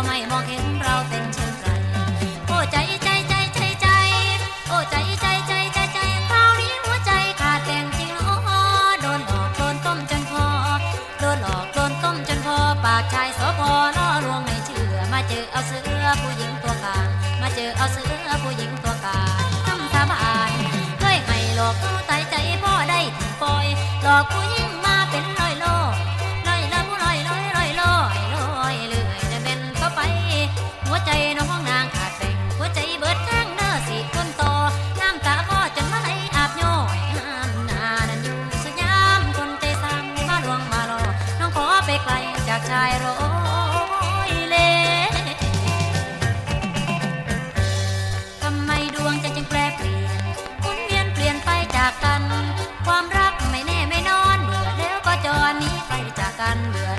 ก็ไม่มองเห็นเราเป็นเช่นไรโอ้ใจใจใจใจใจ โอ้ใจใจใจใจใจคราวนี้หัวใจขาดแต่งจริงอ๋อโดนหลอกโดนต้มจนพอโดนหลอกโดนต้มจนพอปากชายสพล่อลวงไม่เชื่อ มาเจอเอาเสือผู้หญิงตัวกลางมาเจอเอาเสือผู้หญิงตัวกลางทำสาบานเคยให้หลอกเอาตายใจพ่อได้ถึงปล่อยหลอกผู้หญิง ชายร้อยเล่ทำไมดวงใจจึงแปรเปลี่ยนหมุนเวียนเปลี่ยนไปจากกัน ความรักไม่แน่ไม่นอนเบื่อแล้วก็จอนี้ไปจากกันเบื่อ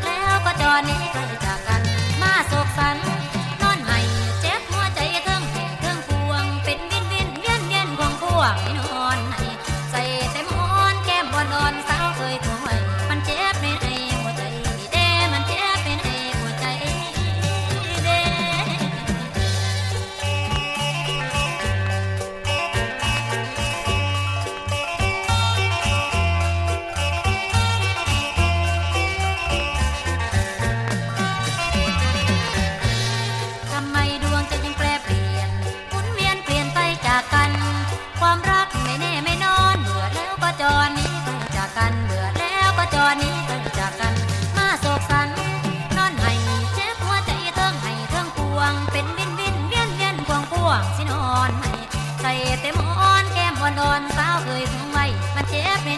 ใส่เต็มอ้อนแก้มอ่อนดอนสาวเอ่ยทงไว้มันเจ็บ